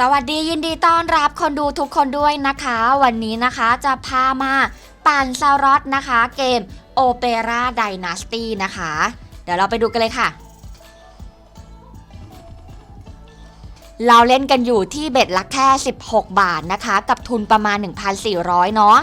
สวัสดียินดีต้อนรับคนดูทุกคนด้วยนะคะ วันนี้นะคะจะพามาปั่นซารอตนะคะ เกมโอเปร่าไดนาสตี้นะคะ เดี๋ยวเราไปดูกันเลยค่ะ เราเล่นกันอยู่ที่เบ็ดละแค่ 16 บาทนะคะ กับทุนประมาณ 1,400 เนาะ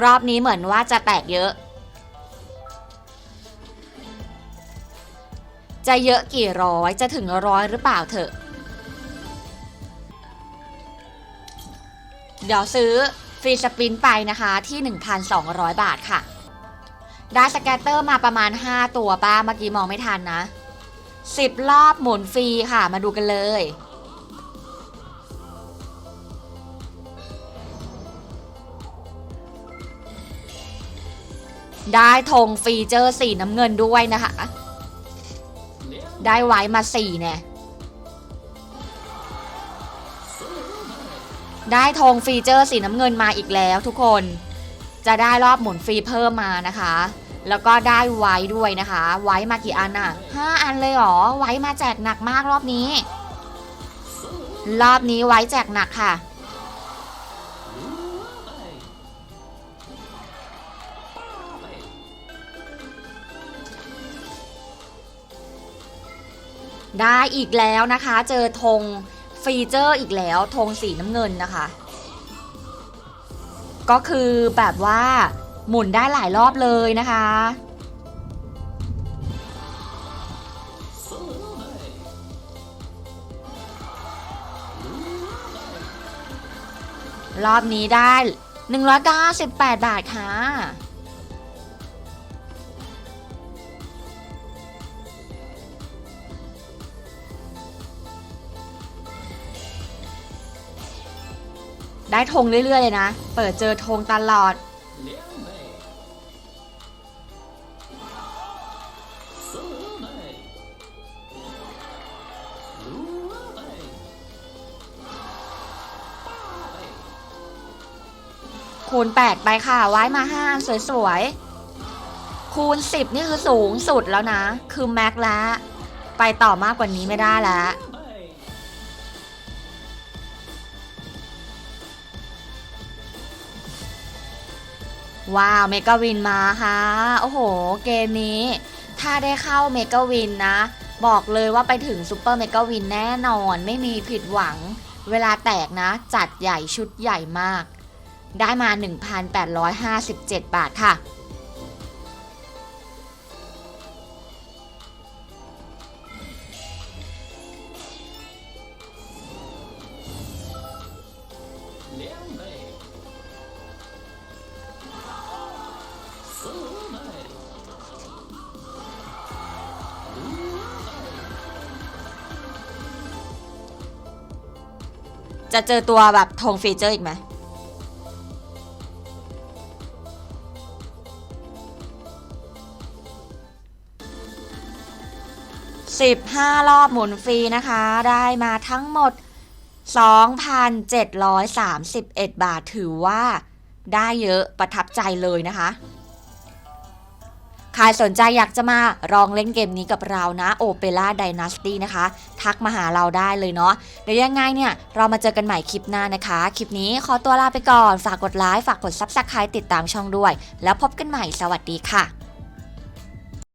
รอบนี้เหมือนว่าจะแตกเยอะ จะเยอะกี่ร้อยจะถึงร้อยหรือเปล่าเถอะ เดี๋ยวซื้อฟรีสปินไปนะคะที่ 1,200 บาทค่ะ ได้สแกตเตอร์มาประมาณ 5 ตัวป้าเมื่อกี้มองไม่ทันนะ 10 รอบหมุนฟรีค่ะมาดูกันเลย ได้ธงฟีเจอร์สีน้ำเงินด้วยนะคะ ได้ไว้มาสี่เนี่ยได้ธงฟีเจอร์สีน้ำเงินมาอีกแล้วทุกคน จะได้รอบหมุนฟรีเพิ่มมานะคะ แล้วก็ได้ไว้ด้วยนะคะ ไว้มากี่อันอะห้าอันเลยเหรอ ไว้มาแจกหนักมากรอบนี้ รอบนี้ไว้แจกหนักค่ะ ได้อีกแล้วนะคะ เจอธงฟีเจอร์อีกแล้วธงสีน้ำเงินนะคะ ก็คือแบบว่าหมุนได้หลายรอบเลยนะคะ รอบนี้ได้ 198 บาทค่ะ ได้ธงเรื่อยๆเลยนะ เปิดเจอธงตลอด คูณ 8 ไปค่ะ ไว้มา5อันสวยๆ คูณ 10 นี่คือสูงสุดแล้วนะ คือแม็กแล้ว ไปต่อมากกว่านี้ไม่ได้แล้ว ว้าวเมกาวินมาค่ะ โอ้โห เกมนี้ ถ้าได้เข้าเมกาวินนะ บอกเลยว่าไปถึงซูเปอร์เมกาวินแน่นอนไม่มีผิดหวัง เวลาแตกนะ จัดใหญ่ชุดใหญ่มาก ได้มา 1,857 บาทค่ะ จะเจอตัวแบบธงฟีเจอร์อีกไหม15รอบหมุนฟรีนะคะ ได้มาทั้งหมด 2,731 บาทถือว่าได้เยอะประทับใจเลยนะคะ ใครสนใจอยากจะมาลองเล่นเกมนี้กับเรานะ Opera Dynasty นะคะ ทักมาหาเราได้เลยเนาะเดี๋ยวยังไงเนี่ย เรามาเจอกันใหม่คลิปหน้านะคะ คลิปนี้ขอตัวลาไปก่อน ฝากกดไลค์ ฝากกดซับสไครต์ติดตามช่องด้วย แล้วพบกันใหม่ สวัสดีค่ะ